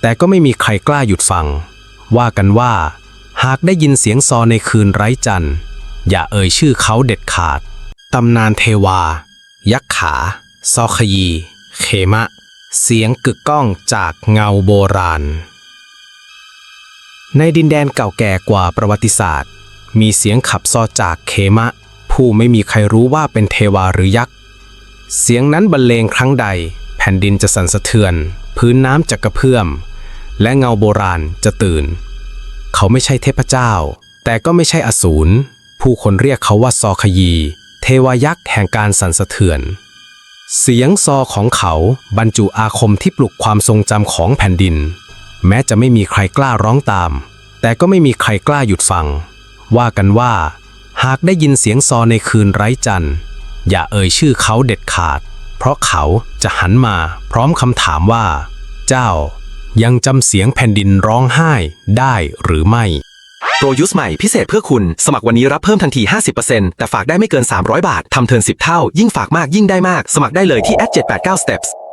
แต่ก็ไม่มีใครกล้าหยุดฟัง ว่ากันว่า หากได้ยินเสียงซอในคืนไร้จันทร์อย่าเอ่ยชื่อเขาเด็ดขาด ตำนานเทวา ยักษ์ขา ซอขยี เขมะ เสียงกึกก้องจากเงาโบราณ ในดินแดนเก่าแก่กว่าประวัติศาสตร์ มีเสียงขับซอจากเขมะ ผู้ไม่มีใครรู้ว่าเป็นเทวาหรือยักษ์ เสียงนั้นบรรเลงครั้งใด แผ่นดินจะสั่นสะเทือน พื้นน้ำจะกระเพื่อม และเงาโบราณจะตื่น เขาไม่ใช่เทพเจ้า แต่ก็ไม่ใช่อสูร ผู้คนเรียกเขาว่าซอขยี เทวายักษ์แห่งการสั่นสะเทือน เสียงซอของเขาบรรจุอาคมที่ปลุกความทรงจำของแผ่นดิน แม้จะไม่มีใครกล้าร้องตาม แต่ก็ไม่มีใครกล้าหยุดฟัง ว่ากันว่า หากได้ยินเสียงซอในคืนไร้จันทร์อย่าเอ่ยชื่อเขาเด็ดขาด เพราะเขาจะหันมาพร้อมคำถามว่า เจ้า ยังจำเสียงแผ่นดินร้องไห้ได้หรือไม่ โปรยุสใหม่พิเศษเพื่อคุณ สมัครวันนี้รับเพิ่มทันที 50%แต่ฝากได้ไม่เกิน 300 บาท ทำเทิร์น10 เท่า ยิ่งฝากมากยิ่งได้มาก สมัครได้เลยที่ @789steps